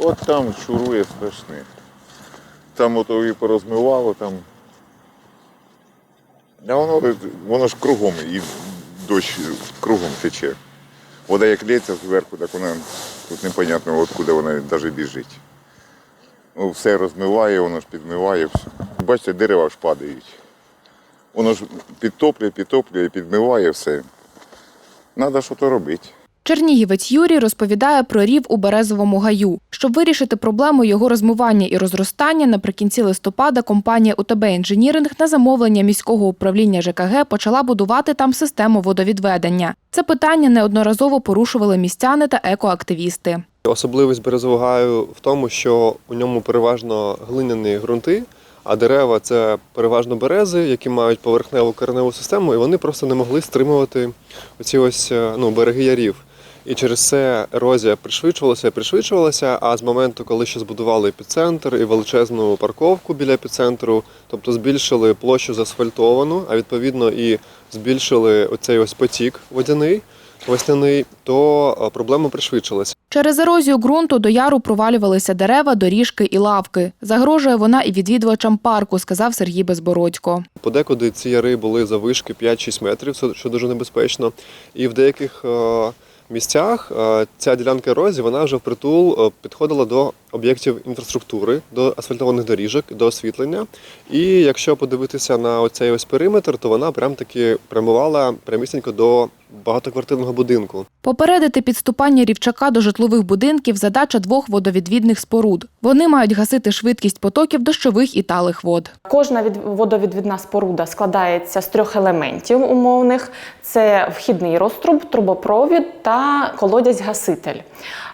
От там чурує страшне. Там ото і порозмивало, там. А воно, воно ж кругом, і дощ кругом тече. Вода як лється зверху, так вона тут непонятно, откуда вона навіть біжить. Ну, все розмиває, воно ж підмиває. Все. Бачите, дерева ж падають. Воно ж підтоплює, підтоплює, підмиває все. Треба щось робити. Чернігівець Юрій розповідає про рів у Березовому гаю. Щоб вирішити проблему його розмивання і розростання, наприкінці листопада компанія УТБ Інженіринг на замовлення міського управління ЖКГ почала будувати там систему водовідведення. Це питання неодноразово порушували містяни та екоактивісти. Особливість березового гаю в тому, що у ньому переважно глиняні ґрунти, а дерева це переважно берези, які мають поверхневу кореневу систему, і вони просто не могли стримувати оці ось е, ну, береги ярів. І через це ерозія пришвидшувалася, пришвидшувалася. А з моменту, коли ще збудували епіцентр і величезну парковку біля епіцентру, тобто збільшили площу заасфальтовану, а відповідно і збільшили оцей ось потік водяний, весняний, то е, проблема пришвидшилася. Через ерозію ґрунту до яру провалювалися дерева, доріжки і лавки. Загрожує вона і відвідувачам парку, сказав Сергій Безбородько. Подекуди ці яри були завишки 5-6 метрів, що дуже небезпечно. І в деяких е, місцях е, ця ділянка ерозії вона вже впритул е, підходила до об'єктів інфраструктури, до асфальтованих доріжок, до освітлення. І якщо подивитися на оцей ось периметр, то вона прям таки прямувала прямісінько до багатоквартирного будинку. Попередити підступання рівчака до житлових будинків задача двох водовідвідних споруд. Вони мають гасити швидкість потоків дощових і талих вод. Кожна від водовідвідна споруда складається з трьох елементів умовних: це вхідний розтруб, трубопровід та колодязь-гаситель.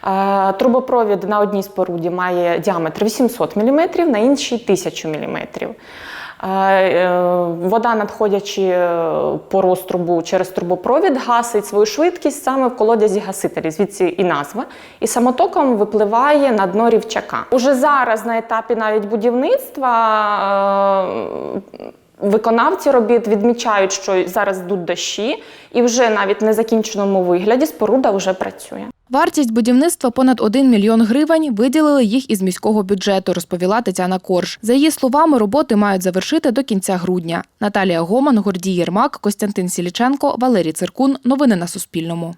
Е, Трубопровід на одній споруді має діаметр 800 мм, на іншій 1000 мм. Е, е, Вода, надходячи по розтрубу через трубопровід, гасить свою швидкість саме в колодязі гасителі, звідси і назва, і самотоком випливає на дно рівчака. Уже зараз на етапі навіть будівництва виконавці робіт відмічають, що зараз йдуть дощі, і вже навіть в незакінченому вигляді споруда вже працює. Вартість будівництва понад 1 мільйон гривень. Виділили їх із міського бюджету, розповіла Тетяна Корж. За її словами, роботи мають завершити до кінця грудня. Наталія Гоман, Гордій Єрмак, Костянтин Сіліченко, Валерій Циркун. Новини на Суспільному.